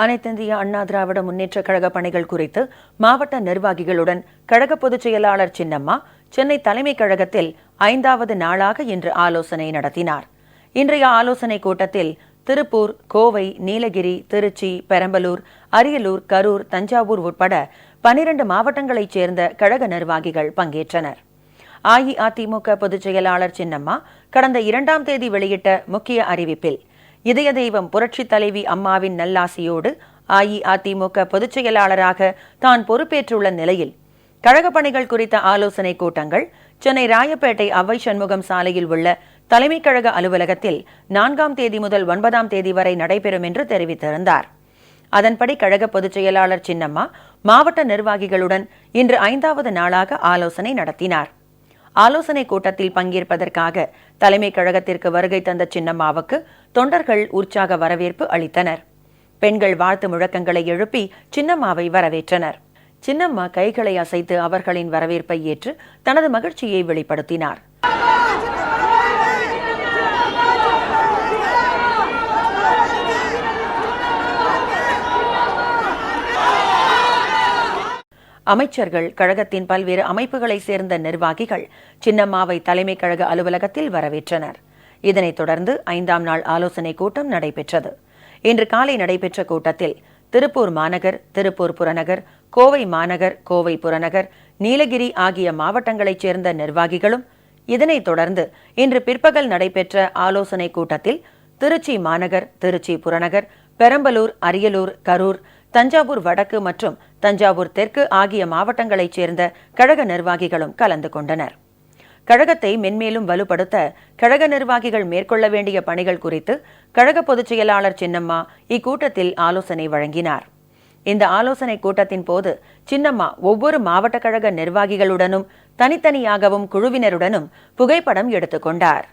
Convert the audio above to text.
அனைத்திந்திய அண்ணா திராவிட முன்னேற்ற கழக பணிகள் குறித்து மாவட்ட நிர்வாகிகளுடன் கழக பொதுச் செயலாளர் சின்னம்மா சென்னை தலைமைக் கழகத்தில் ஐந்தாவது நாளாக இன்று ஆலோசனை நடத்தினார். இன்றைய ஆலோசனைக் கூட்டத்தில் திருப்பூர் கோவை நீலகிரி திருச்சி பெரம்பலூர் அரியலூர் கரூர் தஞ்சாவூர் உட்பட பனிரண்டு மாவட்டங்களைச் சேர்ந்த கழக நிர்வாகிகள் பங்கேற்றனர். அஇஅதிமுக பொதுச் செயலாளர் சின்னம்மா கடந்த இரண்டாம் தேதி வெளியிட்ட முக்கிய அறிவிப்பில் இதய தெய்வம் புரட்சி தலைவி அம்மாவின் நல்லாசியோடு அஇஅதிமுக பொதுச் செயலாளராக தான் பொறுப்பேற்றுள்ள நிலையில் கழக பணிகள் குறித்த ஆலோசனைக் கூட்டங்கள் சென்னை ராயப்பேட்டை அவ்வை சண்முகம் சாலையில் உள்ள தலைமைக் கழக அலுவலகத்தில் நான்காம் தேதி முதல் ஒன்பதாம் தேதி வரை நடைபெறும் என்று தெரிவித்திருந்தார். அதன்படி கழக பொதுச் செயலாளர் சின்னம்மா மாவட்ட நிர்வாகிகளுடன் இன்று ஐந்தாவது நாளாக ஆலோசனை நடத்தினார். ஆலோசனை கூட்டத்தில் பங்கேற்பதற்காக தலைமைக் கழகத்திற்கு வருகை தந்த சின்னம்மாவுக்கு தொண்டர்கள் உற்சாக வரவேற்பு அளித்தனர். பெண்கள் வாழ்த்து முழக்கங்களை எழுப்பி சின்னம்மாவை வரவேற்றனர். சின்னம்மா கைகளை அசைத்து அவர்களின் வரவேற்பை ஏற்று தனது மகிழ்ச்சியை வெளிப்படுத்தினார். அமைச்சர்கள் கழகத்தின் பல்வேறு அமைப்புகளைச் சேர்ந்த நிர்வாகிகள் சின்னம்மாவை தலைமைக் கழக அலுவலகத்தில் வரவேற்றனர். இதனைத் தொடர்ந்து ஐந்தாம் நாள் ஆலோசனைக் கூட்டம் நடைபெற்றது. இன்று காலை நடைபெற்ற கூட்டத்தில் திருப்பூர் மாநகர் திருப்பூர் புறநகர் கோவை மாநகர் கோவை புறநகர் நீலகிரி ஆகிய மாவட்டங்களைச் சேர்ந்த நிர்வாகிகளும் இதனைத் தொடர்ந்து இன்று பிற்பகல் நடைபெற்ற ஆலோசனைக் கூட்டத்தில் திருச்சி மாநகர் திருச்சி புறநகர் பெரம்பலூர் அரியலூர் கரூர் தஞ்சாவூர் வடக்கு மற்றும் தஞ்சாவூர் தெற்கு ஆகிய மாவட்டங்களைச் சேர்ந்த கழக நிர்வாகிகளும் கலந்து கொண்டனர். கழகத்தை மென்மேலும் வலுப்படுத்த கழக நிர்வாகிகள் மேற்கொள்ள வேண்டிய பணிகள் குறித்து கழக பொதுச் செயலாளர் சின்னம்மா இக்கூட்டத்தில் ஆலோசனை வழங்கினார். இந்த ஆலோசனை கூட்டத்தின் போது சின்னம்மா ஒவ்வொரு மாவட்ட கழக நிர்வாகிகளுடனும் தனித்தனியாகவும் குழுவினருடனும் புகைப்படம் எடுத்துக்கொண்டார்